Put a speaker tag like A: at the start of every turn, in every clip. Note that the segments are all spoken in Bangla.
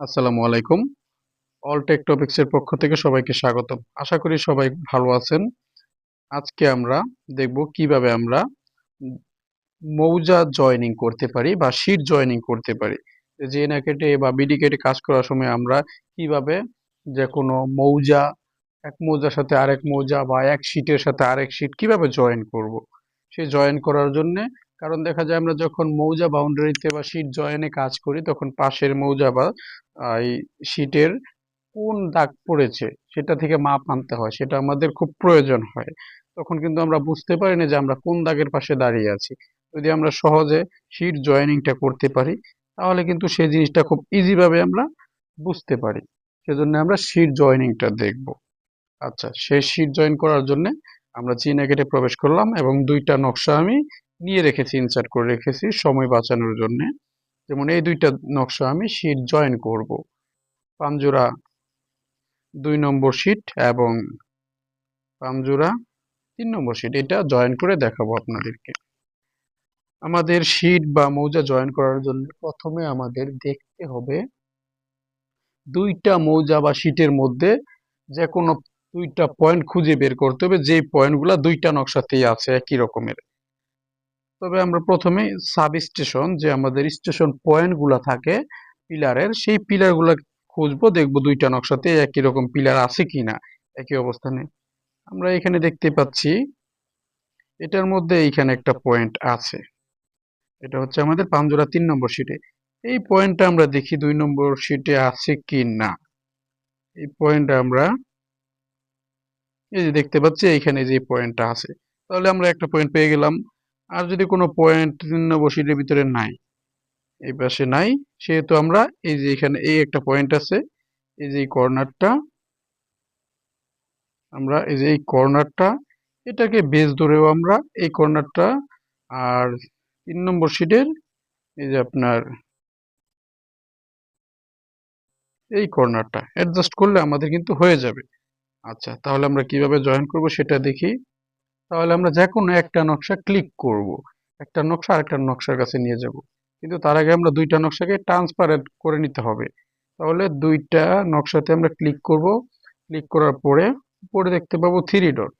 A: আসসালামু আলাইকুম। অল টেক টপিক্সের পক্ষ থেকে সবাইকে স্বাগতম। আশা করি সবাই ভালো আছেন। আজকে আমরা দেখব কীভাবে আমরা মৌজা জয়েনিং করতে পারি বা শীট জয়েনিং করতে পারি। জেএনএ কেটে বা বিডি কেটে কাজ করার সময় আমরা কীভাবে যে কোনো মৌজা, এক মৌজার সাথে আরেক মৌজা বা এক শীটের সাথে আরেক শীট কীভাবে জয়েন করব? সেই জয়েন করার জন্যে কারণ দেখা যায় আমরা যখন মৌজা বাউন্ডারিতে বা শীট জয়েনে কাজ করি, তখন পাশের মৌজা বা এই শীটের কোন দাগ পড়েছে সেটা থেকে মাপ আনতে হয়, সেটা আমাদের খুব প্রয়োজন হয়। তখন কিন্তু আমরা বুঝতে পারি না যে আমরা কোন দাগের পাশে দাঁড়িয়ে আছি। যদি আমরা সহজে শীট জয়েনিংটা করতে পারি, তাহলে কিন্তু সেই জিনিসটা খুব ইজি ভাবে আমরা বুঝতে পারি। সেজন্য আমরা শীট জয়েনিংটা দেখব। আচ্ছা সেই শীট জয়েন করার জন্য আমরা চীনা গেটে প্রবেশ করলাম এবং দুইটা নকশা আমি নিয়ে রেখেছি ইনসার্ট করে রেখেছি সময় বাঁচানোর জন্য। যেমন এই দুইটা নকশা আমি শীট জয়েন করব। পাঞ্জুরা দুই নম্বর শীট এবং পাঞ্জুরা তিন নম্বর শীট এটা জয়েন করে দেখাবো আপনাদেরকে। আমাদের শীট বা মৌজা জয়েন করার জন্য প্রথমে আমাদের দেখতে হবে দুইটা মৌজা বা শীটের মধ্যে যে কোনো দুইটা পয়েন্ট খুঁজে বের করতে হবে, যেই পয়েন্টগুলো দুইটা নকশাতেই আছে একই রকমের। তবে আমরা প্রথমে সাব স্টেশন যে আমাদের স্টেশন পয়েন্ট পয়েন্টগুলো থাকে পিলারের সেই পিলার পিলারগুলো খুঁজবো, দেখব দুইটা নকশাতে একই রকম পিলার আছে কিনা, একই অবস্থানে। আমরা এখানে দেখতে পাচ্ছি, এটার মধ্যে এইখানে একটা পয়েন্ট আছে। এটা হচ্ছে আমাদের পাঞ্জোরা তিন নম্বর শিটে এই পয়েন্টটা আমরা দেখি দুই নম্বর শিটে আছে কি না এই পয়েন্ট আমরা, এই যে দেখতে পাচ্ছি, এইখানে যে পয়েন্টটা আছে। তাহলে আমরা একটা পয়েন্ট পেয়ে গেলাম। আর যদি কোনো পয়েন্ট নম্বর শিটের ভিতরে নাই। এই পাশে নাই, সেহেতু আমরা এই যে এখানে এই একটা পয়েন্ট আছে, এই যে এই কর্নারটা আমরা এই যে এই কর্নারটা এটাকে বেস ধরেও আমরা এই কর্নারটা আর তিন নম্বর শিটের এই যে আপনার এই কর্নারটা অ্যাডজাস্ট করলে আমাদের কিন্তু হয়ে যাবে। আচ্ছা তাহলে আমরা কীভাবে জয়েন করব সেটা দেখি। তাহলে আমরা যে কোনো একটা নকশা ক্লিক করব। একটা নকশা আরেকটা নকশার কাছে নিয়ে যাব। কিন্তু তার আগে আমরা দুইটা নকশাকে ট্রান্সপারেন্ট করে নিতে হবে। তাহলে দুইটা নকশাতে আমরা ক্লিক করব। ক্লিক করার পরে উপরে দেখতে পাবো থ্রি ডট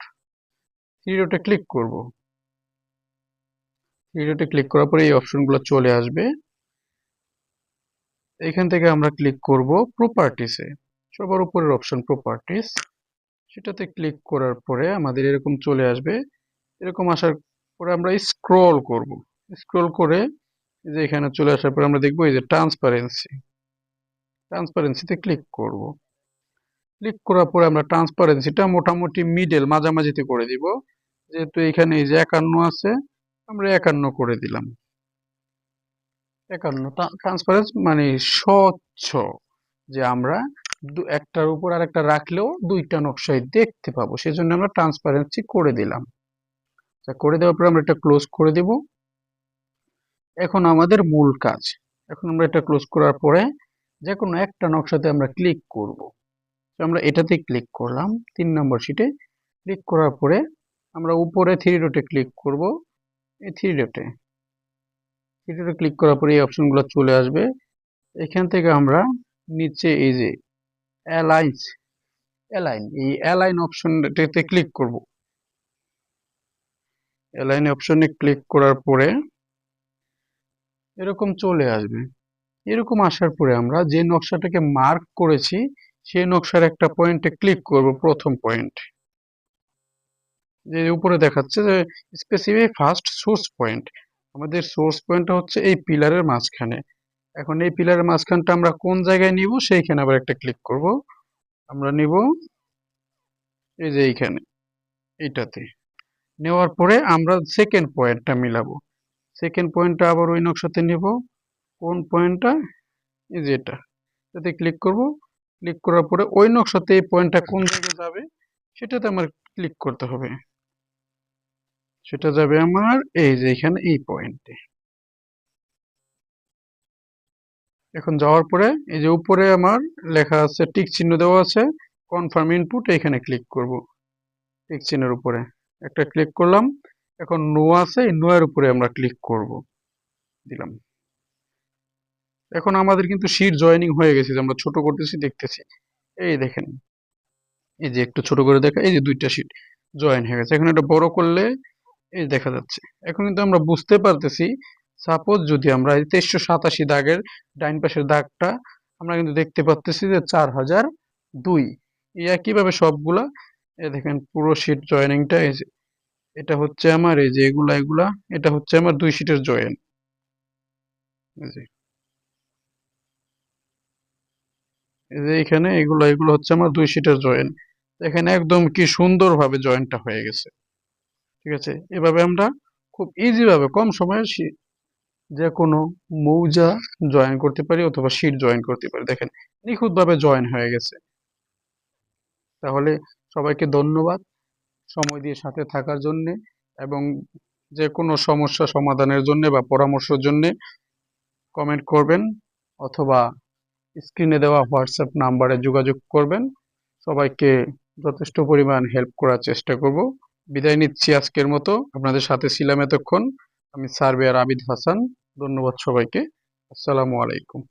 A: থ্রি ডটে ক্লিক করব। থ্রি ডটে ক্লিক করার পরে এই অপশনগুলো চলে আসবে। এখান থেকে আমরা ক্লিক করব প্রপার্টিসে সবার উপরের অপশন প্রপার্টিস সেটাতে ক্লিক করার পরে আমাদের এরকম চলে আসবে। এরকম আসার পরে আমরা স্ক্রল করব। স্ক্রল করে যে এখানে চলে আসার পরে আমরা দেখব এই যে ট্রান্সপারেন্সি ট্রান্সপারেন্সিতে ক্লিক করব। ক্লিক করার পরে আমরা ট্রান্সপারেন্সিটা মোটামুটি মিডল মাঝামাঝিতে করে দিব। যেহেতু এখানে এই যে একান্ন আছে, আমরা একান্ন করে দিলাম। একান্ন ট্রান্সপারেন্স মানে স্বচ্ছ যে আমরা একটার উপর আর একটা রাখলেও দুইটা নকশায় দেখতে পাবো। সেজন্য আমরা ট্রান্সপারেন্সি করে দিলাম। করে দেওয়ার পর আমরা এটা ক্লোজ করে দেব। এখন আমাদের মূল কাজ। এখন আমরা এটা ক্লোজ করার পরে যে কোনো একটা নকশাতে আমরা ক্লিক করব। তো আমরা এটাতে ক্লিক করলাম। তিন নম্বর শিটে ক্লিক করার পরে আমরা উপরে থ্রি ডটে ক্লিক করব। এই থ্রি ডটে থ্রি ডটে ক্লিক করার পরে এই অপশনগুলো চলে আসবে। এখান থেকে আমরা নিচে এই যে অ্যালাইন্স অ্যালাইন এই অ্যালাইন অপশনটাতে ক্লিক করব। অ্যালাইন অপশনে ক্লিক করার পরে এরকম চলে আসবে। এরকম আসার পরে আমরা যে নকশাটাকে মার্ক করেছি, সেই নকশার একটা পয়েন্টে ক্লিক করব, প্রথম পয়েন্ট যে উপরে দেখাচ্ছে যে স্পেসিফিক ফার্স্ট সোর্স পয়েন্ট আমাদের সোর্স পয়েন্টটা হচ্ছে এই পিলারের মাঝখানে। এখন এই পিলারের মাঝখানটা আমরা কোন জায়গায় নিব, সেইখানে আবার একটা ক্লিক করব। আমরা নিব এই যে এইখানে, এইটাতে। নেওয়ার পরে আমরা সেকেন্ড পয়েন্টটা মিলাবো। সেকেন্ড পয়েন্টটা আবার ওই নকশাতে নিব। কোন পয়েন্টটা এই যে এটা। এটাতে ক্লিক করব। ক্লিক করার পরে ওই নকশাতে এই পয়েন্টটা কোন জায়গায় যাবে, সেটাতে আমার ক্লিক করতে হবে। সেটা যাবে আমার এই যে এখানে এই পয়েন্টে এখন যাওয়ার পরে এই যে উপরে আমার লেখা আছে, টিক চিহ্ন দেওয়া আছে কনফার্ম ইনপুট এখানে ক্লিক করব। টিক চিহ্নের উপরে একটা ক্লিক করলাম, এখন নো আছে, এই নো এর উপরে আমরা ক্লিক করব। দিলাম। এখন আমাদের কিন্তু শীট জয়েনিং হয়ে গেছে, যে আমরা ছোট করতেছি, দেখতেছি। এই দেখেন, এই যে একটু ছোট করে দেখা, এই যে দুইটা শীট জয়েন হয়ে গেছে। এখন এটা বড় করলে এই দেখা যাচ্ছে। এখন কিন্তু আমরা বুঝতে পারতেছি সাপোজ যদি আমরা তেইশশো সাতাশি দাগের ডাইন পাশের দাগটা আমরা কিন্তু দেখতে পাচ্তেছি যে চার হাজার দুই। একইভাবে সবগুলা? দেখেন পুরো শীট জয়েনিংটা এটা হচ্ছে আমার, এই যে এগুলা এগুলা, এটা হচ্ছে আমার দুই শীটের জয়েন এই যে এই যে এখানে এগুলো এগুলো হচ্ছে আমার দুই শীটের জয়েন এখানে একদম কি সুন্দরভাবে জয়েনটা হয়ে গেছে। ঠিক আছে? এভাবে আমরা খুব ইজি ভাবে কম সময়ে যে কোনো মৌজা জয়েন করতে পারি অথবা শীট জয়েন করতে পারি। দেখেন, নিখুঁতভাবে জয়েন হয়ে গেছে। তাহলে সবাইকে ধন্যবাদ সময় দিয়ে সাথে থাকার জন্যে এবং যে কোনো সমস্যা সমাধানের জন্য বা পরামর্শের জন্য কমেন্ট করবেন অথবা স্ক্রিনে দেওয়া হোয়াটসঅ্যাপ নাম্বারে যোগাযোগ করবেন। সবাইকে যথেষ্ট পরিমাণ হেল্প করার চেষ্টা করব। বিদায় নিচ্ছি আজকের মতো। আপনাদের সাথে ছিলাম এতক্ষণ। আমি সার্ভেয়ার আবিদ হাসান। ধন্যবাদ সবাইকে। আসসালামু আলাইকুম।